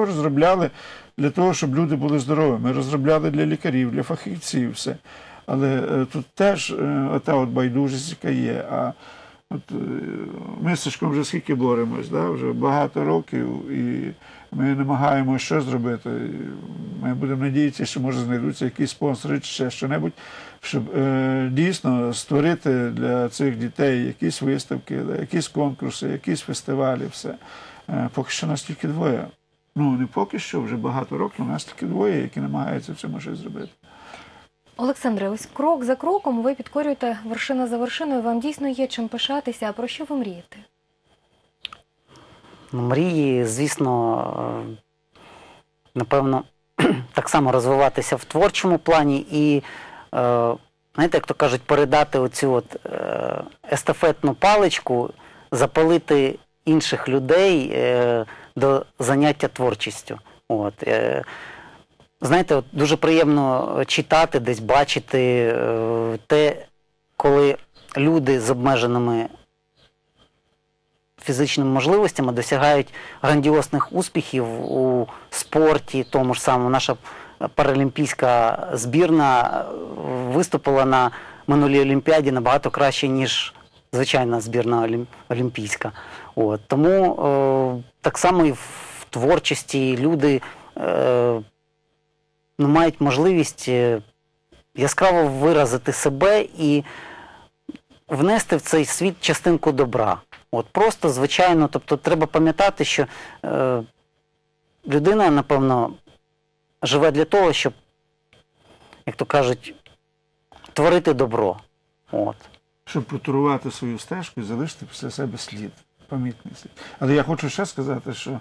розробляли для того, щоб люди були здорові. Ми розробляли для лікарів, для фахівців все. Але е, тут теж е, ота от байдужість, яка є. А от, е, ми з Сашком вже скільки боремось, да? вже багато років, і ми намагаємося що зробити. Ми будемо надіятися, що може знайдуться якісь спонсори чи ще що-небудь, щоб е, дійсно створити для цих дітей якісь виставки, якісь конкурси, якісь фестивалі, все. Е, поки що нас тільки двоє. Ну, не поки що, вже багато років, у нас тільки двоє, які намагаються в цьому щось зробити. Олександре, ось крок за кроком ви підкорюєте вершина за вершиною. Вам дійсно є чим пишатися. А про що ви мрієте? Ну, мрії, звісно, е, напевно, так само розвиватися в творчому плані і, е, знаєте, як то кажуть, передати оцю от е, естафетну паличку, запалити інших людей до заняття творчістю. От, е, знаєте, от дуже приємно читати, десь бачити е, те, коли люди з обмеженими фізичними можливостями досягають грандіозних успіхів у спорті, тому ж самому наша паралімпійська збірна виступила на минулій Олімпіаді набагато краще, ніж звичайна збірна олімпійська. От. Тому е, так само і в творчості люди е, ну, мають можливість е, яскраво виразити себе і внести в цей світ частинку добра. От просто, звичайно, тобто треба пам'ятати, що е, людина, напевно, живе для того, щоб, як то кажуть, творити добро. От. Щоб протурувати свою стежку і залишити після себе слід, помітний слід. Але я хочу ще сказати, що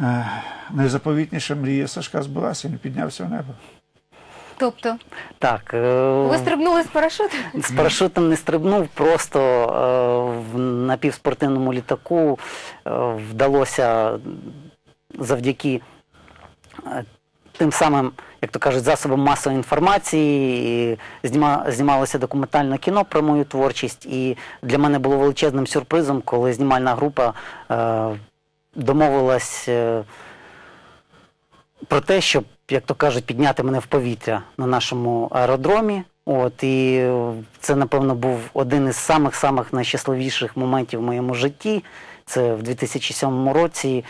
е, найзаповітніша мрія Сашка збулася, він піднявся в небо. Тобто, Так, е, ви стрибнули з парашуту? з парашутом не стрибнув, просто е, в напівспортивному літаку е, вдалося завдяки е, тим самим, як то кажуть, засобам масової інформації. і Зніма, знімалося документальне кіно про мою творчість, і для мене було величезним сюрпризом, коли знімальна група е, домовилась. Е, про те, щоб, як то кажуть, підняти мене в повітря на нашому аеродромі. От і це, напевно, був один із самих-самих найщасливіших моментів в моєму житті. Це в 2007 році.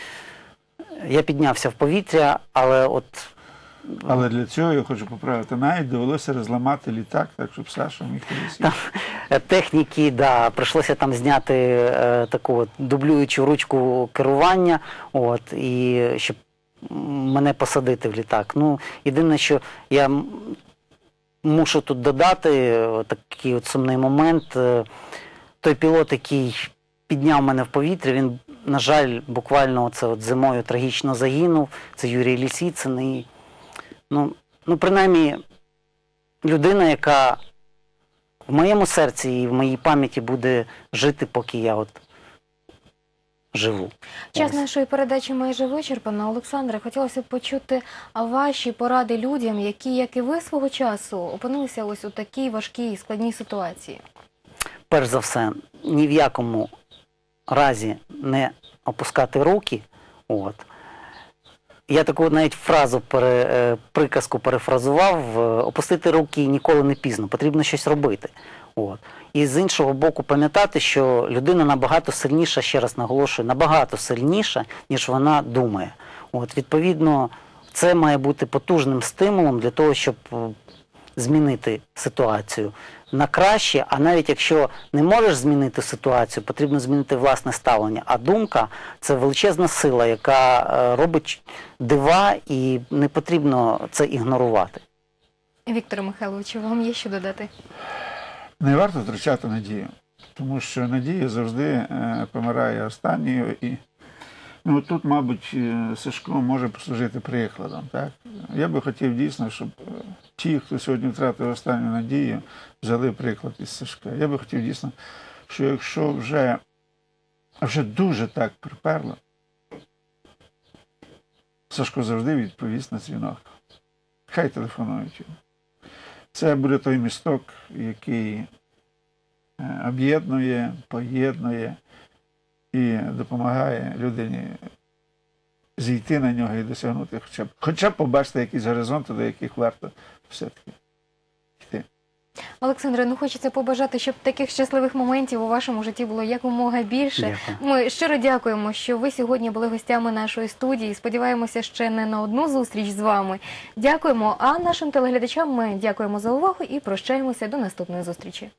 Я піднявся в повітря, але от Але для цього я хочу поправити. Навіть довелося розламати літак, так щоб Саша міг е, техніки, да, прийшлося там зняти е, таку от дублюючу ручку керування, от, і щоб мене посадити в літак. Ну, єдине, що я мушу тут додати такий от сумний момент. Е, Той пілот, який підняв мене в повітря, він, на жаль, буквально оце от зимою трагічно загинув. Це Юрій Лісіцин. І, ну, ну, принаймні, людина, яка в моєму серці і в моїй пам'яті буде жити, поки я от живу. Час нашої передачі майже вичерпано. Олександре, хотілося б почути ваші поради людям, які, як і ви свого часу, опинилися ось у такій важкій складній ситуації. перш за все, ні в якому разі не опускати руки. От. Я таку навіть фразу пере, е, приказку перефразував: е, опустити руки ніколи не пізно, потрібно щось робити. От. І з іншого боку, пам'ятати, що людина набагато сильніша, ще раз наголошую, набагато сильніша, ніж вона думає. От, відповідно, це має бути потужним стимулом для того, щоб е, змінити ситуацію на краще, а навіть якщо не можеш змінити ситуацію, потрібно змінити власне ставлення. А думка це величезна сила, яка е, робить дива, і не потрібно це ігнорувати. Вікторе Михайловичу, вам є що додати? Не варто втрачати надію, тому що надія завжди е, помирає останньою. І ну, тут, мабуть, е, Сашко може послужити прикладом. Так? Я би хотів дійсно, щоб ті, хто сьогодні втратив останню надію, взяли приклад із Сашка. Я би хотів дійсно, що якщо вже, вже дуже так приперло, Сашко завжди відповість на дзвінок. Хай телефонують йому. Це буде той місток, який е, об'єднує, поєднує і допомагає людині зійти на нього і досягнути хоча б, хоча б побачити якісь горизонти, до яких варто все-таки йти. Олександре, ну хочеться побажати, щоб таких щасливих моментів у вашому житті було якомога більше. Дякую. Ми щиро дякуємо, що ви сьогодні були гостями нашої студії. Сподіваємося, ще не на одну зустріч з вами. Дякуємо. А нашим телеглядачам ми дякуємо за увагу і прощаємося до наступної зустрічі.